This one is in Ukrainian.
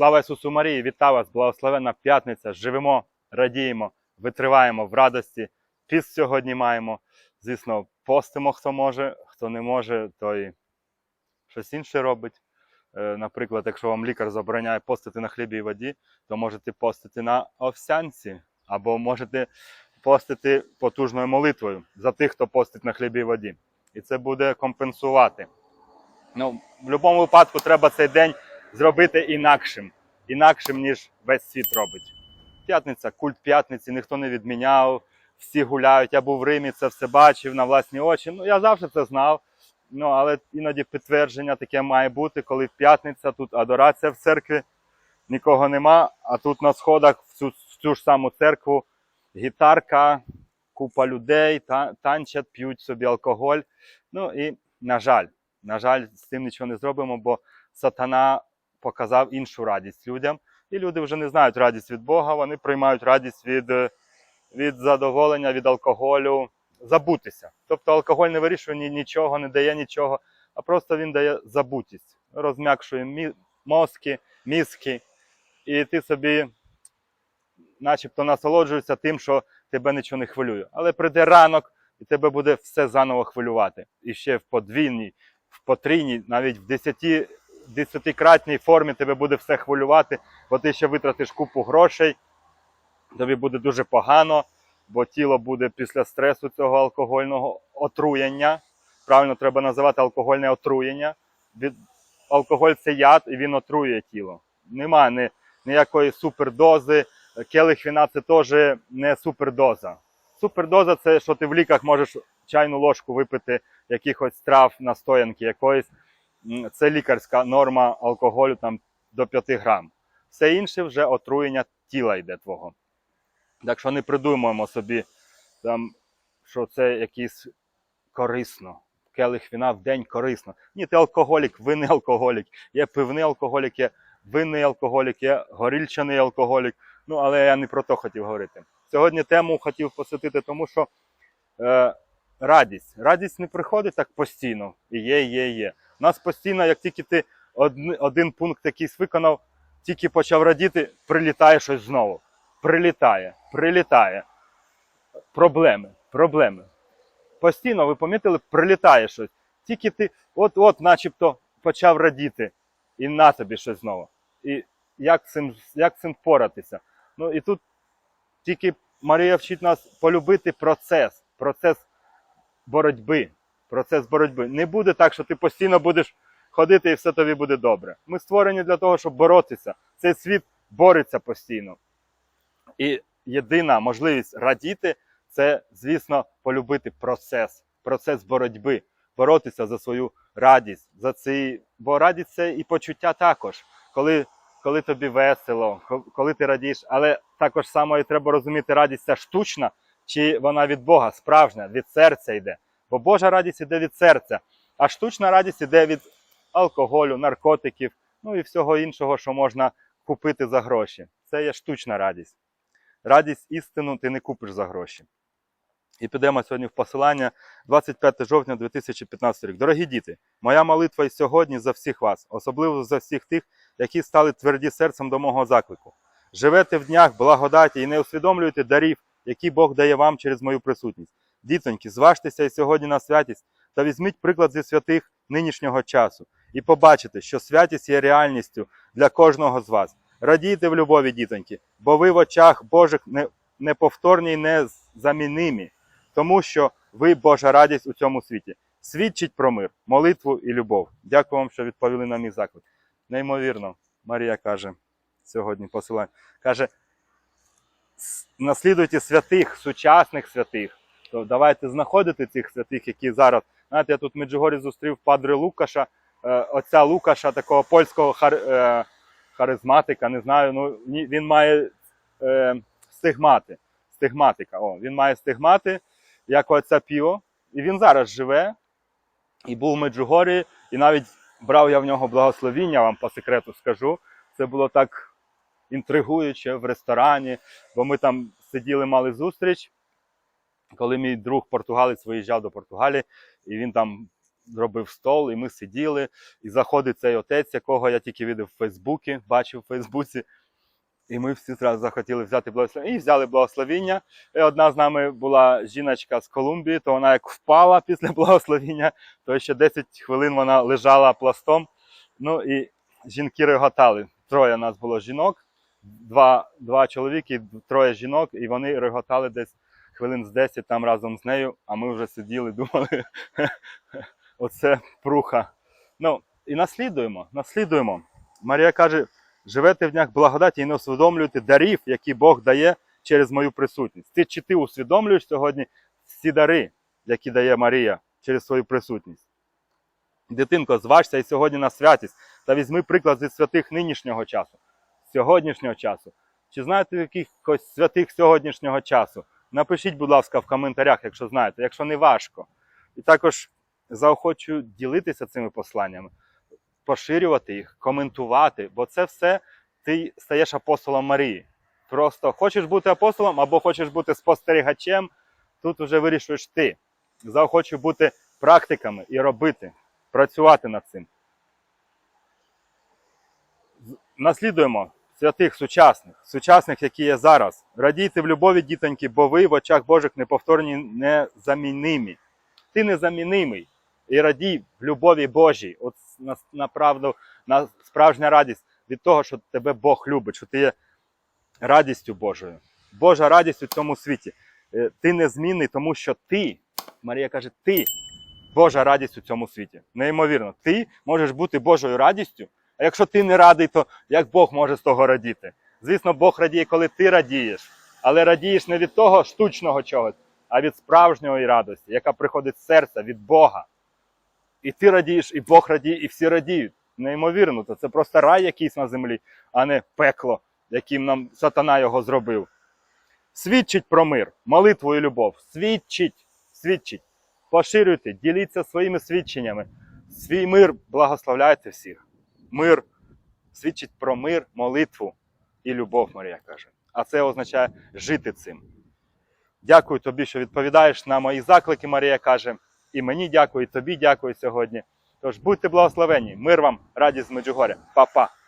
Слава Ісусу Марії! Вітаю вас! Благословенна п'ятниця! Живемо, радіємо, витриваємо в радості. Піст сьогодні маємо. Звісно, постимо, хто може, хто не може, той щось інше робить. Е, Наприклад, якщо вам лікар забороняє постити на хлібі і воді, то можете постити на овсянці, або можете постити потужною молитвою за тих, хто постить на хлібі і воді. І це буде компенсувати. Ну, в будь-якому випадку треба цей день зробити інакшим, інакшим, ніж весь світ робить. П'ятниця, культ п'ятниці, ніхто не відміняв, всі гуляють. Я був в Римі, це все бачив на власні очі. Ну, я завжди це знав. Ну, але іноді підтвердження таке має бути, коли п'ятниця, тут адорація в церкві, нікого нема, а тут на сходах в цю, в цю ж саму церкву гітарка, купа людей, та, танчать, п'ють собі алкоголь. Ну і, на жаль, на жаль, з цим нічого не зробимо, бо сатана показав іншу радість людям. І люди вже не знають радість від Бога, вони приймають радість від, е, від задоволення, від алкоголю, забутися. Тобто алкоголь не вирішує ні- нічого, не дає нічого, а просто він дає забутість, розм'якшує мі- мозки, мізки, і ти собі начебто насолоджуєшся тим, що тебе нічого не хвилює. Але прийде ранок, і тебе буде все заново хвилювати. І ще в подвійній, в потрійній, навіть в десяти, десятикратній формі тебе буде все хвилювати, бо ти ще витратиш купу грошей, тобі буде дуже погано, бо тіло буде після стресу цього алкогольного отруєння. Правильно треба називати алкогольне отруєння. Алкоголь це яд, і він отруює тіло. Нема ні, ніякої супердози. Келих вина це теж не супердоза. Супердоза це що ти в ліках можеш чайну ложку випити якихось трав, настоянки якоїсь. Це лікарська норма алкоголю там до 5 грам. Все інше вже отруєння тіла йде твого. Так що не придумуємо собі, там, що це якийсь корисно. Келих вина в день корисно. Ні, ти алкоголік, ви не алкоголік. Є пивний алкоголік, є винний алкоголік, є горільчаний алкоголік. Ну, але я не про то хотів говорити. Сьогодні тему хотів посвятити, тому що е, радість. Радість не приходить так постійно. І є, є, є. Нас постійно, як тільки ти один, один пункт якийсь виконав, тільки почав радіти, прилітає щось знову. Прилітає, прилітає. Проблеми, проблеми. Постійно, ви помітили, прилітає щось. Тільки ти от-от, начебто, почав радіти, і на тобі щось знову. І як цим, як цим впоратися? Ну і тут тільки Марія вчить нас полюбити процес, процес боротьби. Процес боротьби. Не буде так, що ти постійно будеш ходити і все тобі буде добре. Ми створені для того, щоб боротися. Цей світ бореться постійно. І єдина можливість радіти це, звісно, полюбити процес, процес боротьби, боротися за свою радість, за ці... бо радість це і почуття також. Коли коли тобі весело, коли ти радієш, але також само і треба розуміти, радість ця штучна, чи вона від Бога, справжня, від серця йде. Бо Божа радість йде від серця, а штучна радість йде від алкоголю, наркотиків, ну і всього іншого, що можна купити за гроші. Це є штучна радість. Радість істину ти не купиш за гроші. І підемо сьогодні в посилання 25 жовтня 2015 рік. Дорогі діти, моя молитва і сьогодні за всіх вас, особливо за всіх тих, які стали тверді серцем до мого заклику. Живете в днях благодаті і не усвідомлюєте дарів, які Бог дає вам через мою присутність. Дітоньки, зважтеся і сьогодні на святість та візьміть приклад зі святих нинішнього часу і побачите, що святість є реальністю для кожного з вас. Радійте в любові, дітоньки, бо ви в очах Божих неповторні і незамінимі, тому що ви Божа радість у цьому світі. Свідчить про мир, молитву і любов. Дякую вам, що відповіли на мій заклик. Неймовірно, Марія каже сьогодні посилання. Каже, наслідуйте святих, сучасних святих. То давайте знаходити цих святих, які зараз. Знаєте, я тут в Меджугорі зустрів падре Лукаша, е, отця Лукаша, такого польського хар, е, харизматика, не знаю. Ну, він має е, стигмати. Стигматика. О, він має стигмати, як отця Піо. І він зараз живе і був в Меджугорі, і навіть брав я в нього благословіння, вам по секрету скажу. Це було так інтригуюче в ресторані, бо ми там сиділи, мали зустріч. Коли мій друг португалець виїжджав до Португалії, і він там зробив стол, і ми сиділи. І заходить цей отець, якого я тільки видів в Фейсбуці, бачив в Фейсбуці. І ми всі зразу захотіли взяти благословення. І взяли благословіння. І одна з нами була жіночка з Колумбії, то вона як впала після благословіння, то ще 10 хвилин вона лежала пластом. Ну і жінки реготали. Троє нас було жінок, два, два чоловіки, троє жінок, і вони реготали десь хвилин з 10 там разом з нею, а ми вже сиділи, думали, оце пруха. Ну, і наслідуємо, наслідуємо. Марія каже, живете в днях благодаті і не усвідомлюєте дарів, які Бог дає через мою присутність. Ти чи ти усвідомлюєш сьогодні всі дари, які дає Марія через свою присутність? Дитинко, зважся і сьогодні на святість та візьми приклад зі святих нинішнього часу, сьогоднішнього часу. Чи знаєте якихось святих сьогоднішнього часу? Напишіть, будь ласка, в коментарях, якщо знаєте, якщо не важко. І також заохочую ділитися цими посланнями, поширювати їх, коментувати, бо це все ти стаєш апостолом Марії. Просто хочеш бути апостолом або хочеш бути спостерігачем, тут вже вирішуєш ти. Заохочую бути практиками і робити, працювати над цим. Наслідуємо святих сучасних, сучасних, які є зараз. Радійте в любові, дітоньки, бо ви в очах Божих неповторні, незамінимі. Ти незамінимий. І радій в любові Божій. От на, направду, на справжня радість від того, що тебе Бог любить, що ти є радістю Божою. Божа радість у цьому світі. Е, Ти незмінний, тому що ти, Марія каже, ти Божа радість у цьому світі. Неймовірно, ти можеш бути Божою радістю. А якщо ти не радий, то як Бог може з того радіти? Звісно, Бог радіє, коли ти радієш, але радієш не від того штучного чогось, а від справжньої радості, яка приходить з серця, від Бога. І ти радієш, і Бог радіє, і всі радіють. Неймовірно, то це просто рай якийсь на землі, а не пекло, яким нам сатана його зробив. Свідчить про мир, молитву і любов. Свідчить, свідчить. Поширюйте, діліться своїми свідченнями. Свій мир благословляйте всіх. Мир свідчить про мир, молитву і любов, Марія каже. А це означає жити цим. Дякую тобі, що відповідаєш на мої заклики, Марія каже. І мені дякую, і тобі дякую сьогодні. Тож будьте благословені. Мир вам, радість з Меджугоря. Па-па.